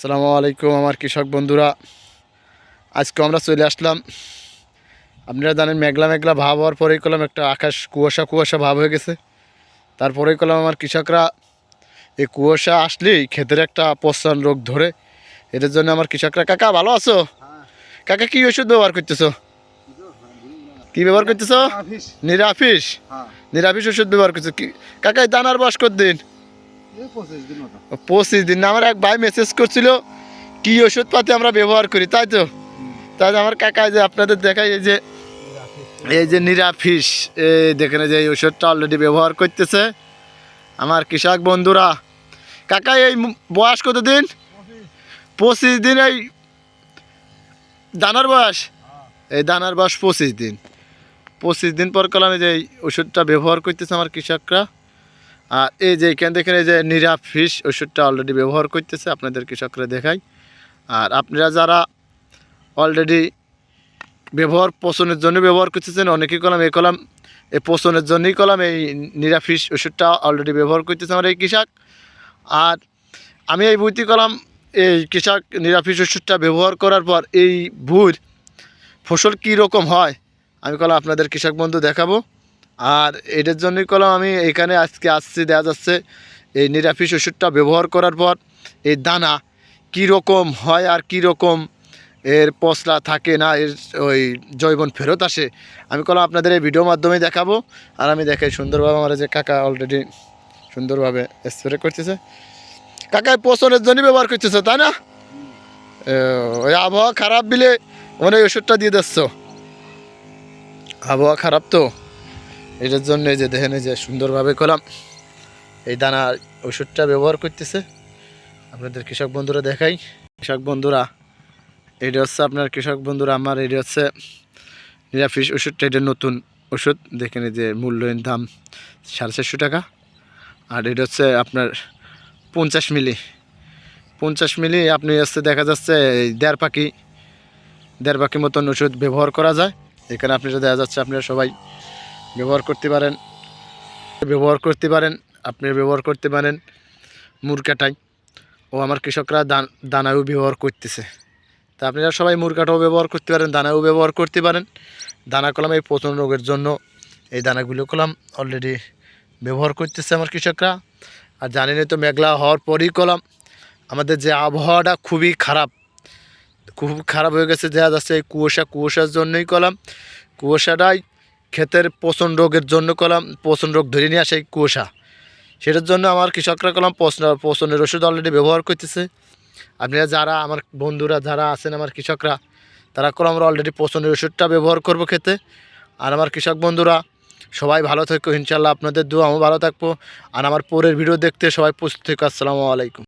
আসসালামু আলাইকুম আমার কৃষক বন্ধুরা। আজকে আমরা চলে আসলাম। আপনারা জানেন মেঘলা মেঘলা ভাব হওয়ার পরেই করলাম একটা আকাশ কুয়াশা কুয়াশা ভাব হয়ে গেছে। তারপরেই করলাম আমার কৃষকরা এই কুয়াশা আসলেই ক্ষেতের একটা পশ্চান রোগ ধরে। এটার জন্য আমার কৃষকরা কাকা ভালো আছো? কাকা কি ওষুধ ব্যবহার করতেছো? কি ব্যবহার করতেছো? আফিস নিরাফিস হ্যাঁ। নিরাফিস ওষুধ ব্যবহার করছ কি কাকা দানার বয়স দিন দিন পঁচিশ দিন আমার এক ভাই মেসেজ করছিল কি ওষুধ পাতি আমরা ব্যবহার করি তাই তো? তাই আমার কাকা যে আপনাদের দেখাই এই যে এই যে নিরাফিস এই দেখেন যে এই ওষুধটা অলরেডি ব্যবহার করতেছে। আমার কৃষক বন্ধুরা কাকা এই বয়স কত দিন পঁচিশ দিন এই দানার বয়স? এই দানার বয়স পঁচিশ দিন। পঁচিশ দিন পর কলামে যে এই ওষুধটা ব্যবহার করতেছে আমার কৃষকরা। আর এই যে এখান দেখেন, এই যে নিরাফিস ওষুধটা অলরেডি ব্যবহার করতেছে, আপনাদের কৃষকরা দেখাই। আর আপনারা যারা অলরেডি ব্যবহার পোষণের জন্য ব্যবহার করতেছেন অনেকেই কলাম, এই কলাম, এই পোষণের জন্যই কলাম, এই নিরাফিস ওষুধটা অলরেডি ব্যবহার করতেছে আমার এই কৃষক। আর আমি এই বইটি কলাম, এই কৃষক নিরাফিস ওষুধটা ব্যবহার করার পর এই ভুর ফসল কী রকম হয়, আমি কলাম আপনাদের কৃষক বন্ধু দেখাবো। আর এটার জন্যই কলাম আমি এখানে আজকে আসছি দেখা যাচ্ছে এই নিরাফিস ওষুধটা ব্যবহার করার পর এই দানা কী রকম হয় আর কী রকম এর পশলা থাকে না, এর ওই জৈবন ফেরত আসে, আমি কলাম আপনাদের এই ভিডিও মাধ্যমে দেখাবো। আর আমি দেখাই সুন্দরভাবে আমার যে কাকা অলরেডি সুন্দরভাবে স্প্রে করতেছে। কাকা পোষণের জন্যই ব্যবহার করতেছে, তাই না? ওই আবহাওয়া খারাপ বিলে মানে ওষুধটা দিয়ে দিচ্ছ। আবহাওয়া খারাপ তো? এটার জন্য যে দেখেন যে সুন্দরভাবে করলাম এই দানা ওষুধটা ব্যবহার করতেছে। আপনাদের কৃষক বন্ধুরা দেখাই। কৃষক বন্ধুরা, এটা হচ্ছে আপনার কৃষক বন্ধুরা, আমার এটা হচ্ছে নিরাফিস ওষুধটা, এটা নতুন ওষুধ। দেখেন যে মূল্যের দাম সাড়ে চারশো টাকা। আর এটা হচ্ছে আপনার পঞ্চাশ মিলি। পঞ্চাশ মিলি আপনি হচ্ছে দেখা যাচ্ছে এই দেড় পাখি দেড় পাখি মতন ওষুধ ব্যবহার করা যায়। এখানে আপনি দেখা যাচ্ছে আপনারা সবাই ব্যবহার করতে পারেন। ব্যবহার করতে পারেন, আপনি ব্যবহার করতে পারেন। মুরকাটাই ও আমার কৃষকরা দান, দানাও ব্যবহার করতেছে। তা আপনারা সবাই মুরকাটাও ব্যবহার করতে পারেন, দানাও ব্যবহার করতে পারেন। দানা কলাম এই পচন রোগের জন্য এই দানাগুলো কলাম অলরেডি ব্যবহার করতেছে আমার কৃষকরা। আর জানেনই তো মেঘলা হওয়ার পরই কলাম। আমাদের যে আবহাওয়াটা খুবই খারাপ। খুব খারাপ হয়ে গেছে, দেখা যাচ্ছে এই কুয়াশা, কুয়াশার জন্যই কলাম। কুয়াশাটাই ক্ষেতের পচন রোগের জন্য কলাম, পচন রোগ ধরে নিয়ে আসে কুয়াশা। সেটার জন্য আমার কৃষকরা কলাম, পচন, পচনের ওষুধ অলরেডি ব্যবহার করতেছে। আপনারা যারা, আমার বন্ধুরা যারা আছেন, আমার কৃষকরা, তারা কলাম আমরা অলরেডি পচনের ওষুধটা ব্যবহার করব খেতে আর আমার কৃষক বন্ধুরা, সবাই ভালো থেকো ইনশাল্লাহ আপনাদের দু আমি ভালো থাকব। আর আমার পরের ভিডিও দেখতে সবাই প্রস্তুত থেকো, আসসালামু আলাইকুম।